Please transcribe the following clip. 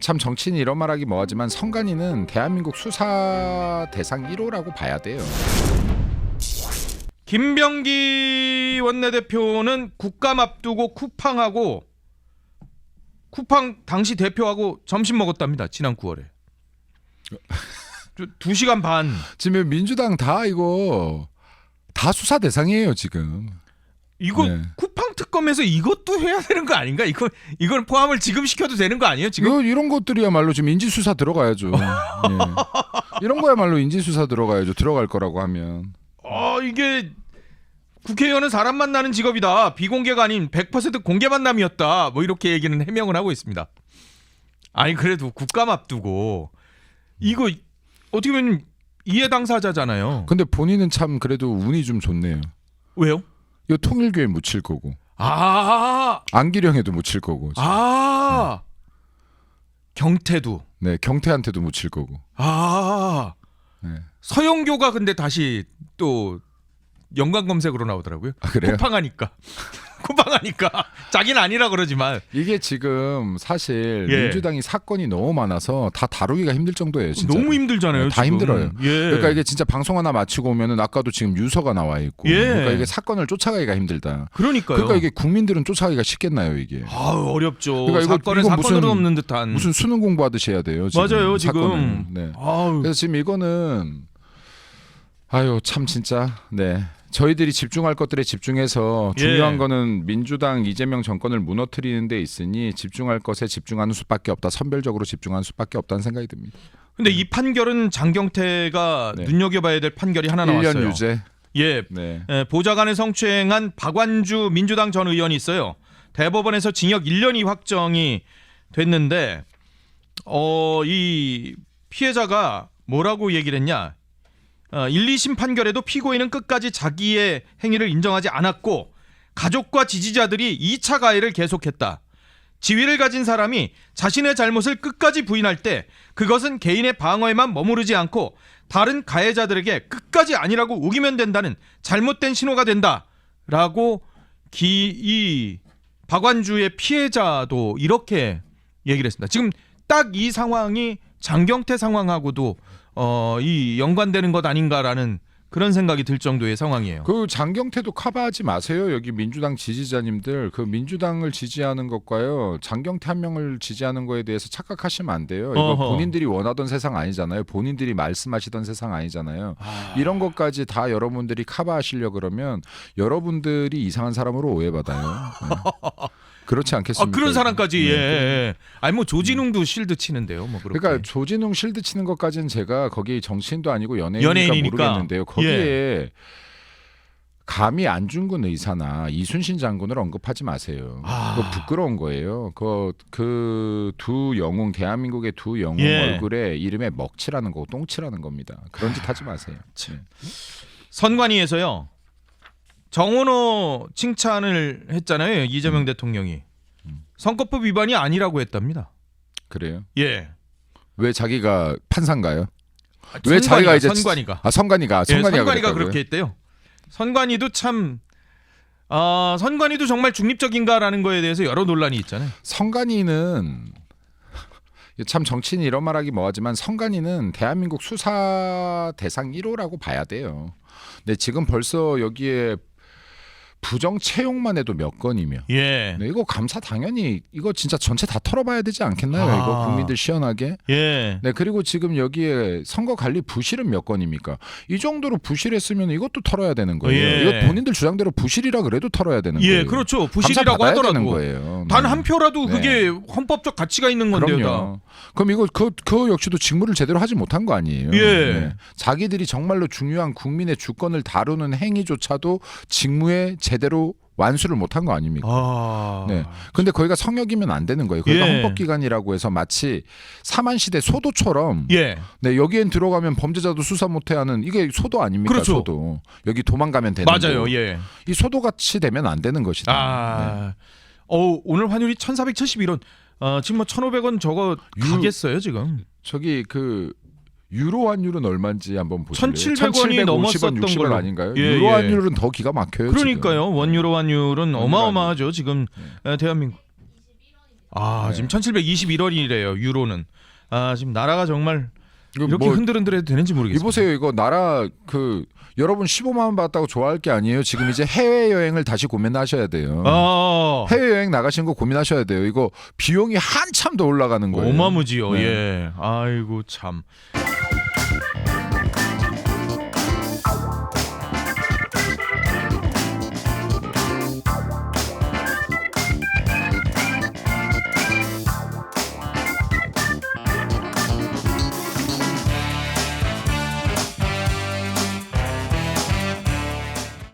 참 정치인이 이런 말하기 뭐하지만 성간이는 대한민국 수사 대상 1호라고 봐야 돼요. 김병기 원내대표는 국감 앞두고 쿠팡하고 쿠팡 당시 대표하고 점심 먹었답니다. 지난 9월에. 두 시간 반. 지금 민주당 다 이거 다 수사 대상이에요 지금. 이거 네. 쿠팡 특검에서 이것도 해야 되는 거 아닌가? 이거 이걸 포함을 지금 시켜도 되는 거 아니에요? 지금 이거 이런 것들이야말로 지금 인지 수사 들어가야죠. 예. 이런 거야말로 인지 수사 들어가야죠. 들어갈 거라고 하면. 아 이게 국회의원은 사람 만나는 직업이다. 비공개가 아닌 100% 공개 만남이었다. 뭐 이렇게 얘기는 해명을 하고 있습니다. 아니 그래도 국감 앞두고 이거 어떻게 보면 이해 당사자잖아요. 근데 본인은 참 그래도 운이 좀 좋네요. 왜요? 이거 통일교에 묻힐 거고 아, 안기령에도 묻힐 거고. 아, 경태도. 네 경태한테도 묻힐 거고. 아, 네. 서영교가 근데 다시 또 연관 검색으로 나오더라고요. 아 그래요? 쿠팡하니까. 쿠팡하니까 자기는 아니라 그러지만 이게 지금 사실 예. 민주당이 사건이 너무 많아서 다 다루기가 힘들 정도예요. 진짜. 너무 힘들잖아요. 네, 다 지금. 힘들어요. 예. 그러니까 이게 진짜 방송 하나 마치고 오면은 아까도 지금 유서가 나와 있고. 예. 그러니까 이게 사건을 쫓아가기가 힘들다. 그러니까요. 그러니까 이게 국민들은 쫓아가기가 쉽겠나요 이게. 아 어렵죠. 그러니까 이거- 사건은 이건 사건으로 무슨- 없는 듯한. 무슨 수능 공부하듯이 해야 돼요. 지금 맞아요 지금. 사건은. 네. 아우. 그래서 지금 이거는 아유 참 진짜 네 저희들이 집중할 것들에 집중해서 예. 중요한 거는 민주당 이재명 정권을 무너뜨리는 데 있으니 집중할 것에 집중하는 수밖에 없다 선별적으로 집중하는 수밖에 없다는 생각이 듭니다. 근데 이 판결은 장경태가 네. 눈여겨봐야 될 판결이 하나 1년 나왔어요. 유죄. 예, 네. 예, 보좌관을 성추행한 박완주 민주당 전 의원이 있어요. 대법원에서 징역 1년이 확정이 됐는데 어, 이 피해자가 뭐라고 얘기를 했냐? 어, 1, 2심 판결에도 피고인은 끝까지 자기의 행위를 인정하지 않았고 가족과 지지자들이 2차 가해를 계속했다. 지위를 가진 사람이 자신의 잘못을 끝까지 부인할 때 그것은 개인의 방어에만 머무르지 않고 다른 가해자들에게 끝까지 아니라고 우기면 된다는 잘못된 신호가 된다 라고 기, 이 박완주의 피해자도 이렇게 얘기를 했습니다. 지금 딱 이 상황이 장경태 상황하고도 어, 이 연관되는 것 아닌가라는 그런 생각이 들 정도의 상황이에요. 그 장경태도 커버하지 마세요. 여기 민주당 지지자님들 그 민주당을 지지하는 것과요 장경태 한 명을 지지하는 거에 대해서 착각하시면 안 돼요. 이거 어허. 본인들이 원하던 세상 아니잖아요. 본인들이 말씀하시던 세상 아니잖아요. 아, 이런 것까지 다 여러분들이 커버하시려 그러면 여러분들이 이상한 사람으로 오해받아요. 네. 그렇지 아, 않겠습니까? 그런 사람까지 네. 예, 예. 아니 뭐 조진웅도 실드 치는데요. 뭐 그렇게. 그러니까 조진웅 실드 치는 것까지는 제가 거기 정치인도 아니고 연예인이니까, 연예인이니까. 모르겠는데요. 거기에 예. 감히 안중근 의사나 이순신 장군을 언급하지 마세요. 아. 그거 부끄러운 거예요. 그 두 영웅 대한민국의 두 영웅 예. 얼굴에 이름에 먹칠하는 거고 똥칠하는 겁니다. 그런 짓 하지 마세요. 네. 선관위에서요. 정원호 칭찬을 했잖아요. 이재명 대통령이. 선거법 위반이 아니라고 했답니다. 그래요. 예. 왜 자기가 판사인가요? 아, 왜 자기가 이제 선관위가 아 선관위가 예, 선관위가, 선관위가? 그렇게 했대요. 선관위도 참 아, 선관위도 정말 중립적인가라는 거에 대해서 여러 논란이 있잖아요. 성간이는 참 정치인이 이런 말하기 뭐하지만 성간이는 대한민국 수사 대상 1호라고 봐야 돼요. 근데 지금 벌써 여기에 부정 채용만 해도 몇 건이며 예. 네, 이거 감사 당연히 이거 진짜 전체 다 털어봐야 되지 않겠나요? 아. 이거 국민들 시원하게. 예. 네 그리고 지금 여기에 선거 관리 부실은 몇 건입니까? 이 정도로 부실했으면 이것도 털어야 되는 거예요. 예. 이거 본인들 주장대로 부실이라 그래도 털어야 되는 예, 거예요. 그렇죠. 감사 부실이라고 받아야 되는 하더라도 거예요. 단 네. 한 표라도 네. 그게 헌법적 가치가 있는 건데요. 다. 그럼요. 그럼 이거 그, 그 역시도 직무를 제대로 하지 못한 거 아니에요. 네. 예. 자기들이 정말로 중요한 국민의 주권을 다루는 행위조차도 직무에 제 대로 완수를 못한 거 아닙니까? 아. 네. 근데 거기가 성역이면 안 되는 거예요. 거기가 예. 헌법기관이라고 해서 마치 사만시대 소도처럼 예. 네, 여기엔 들어가면 범죄자도 수사 못해 하는 이게 소도 아닙니까? 그렇죠. 소도. 여기 도망가면 되는 맞아요. 거. 예. 이 소도같이 되면 안 되는 것이다. 네. 아. 어, 오늘 환율이 1,471원. 어, 지금 뭐 1,500원 저거 유- 가겠어요, 지금. 저기 그 유로 환율은 얼마인지 한번 보실래요? 1700원이 넘었었던 60원 걸로. 아닌가요? 예, 유로 예. 환율은 더 기가 막혀요. 그러니까요. 원유로 환율은 원유로 어마어마하죠, 지금 에, 대한민국. 아 네. 지금 1721원이래요 유로는. 아 지금 나라가 정말 이렇게 뭐 흔들흔들해도 되는지 모르겠어요. 이보세요 이거 나라 그 여러분 15만 원 받았다고 좋아할 게 아니에요. 지금 이제 해외 여행을 다시 고민하셔야 돼요. 어. 해외 여행 나가신 거 고민하셔야 돼요. 이거 비용이 한참 더 올라가는 거예요. 어마무지요. 네. 예. 아이고 참. Thank you.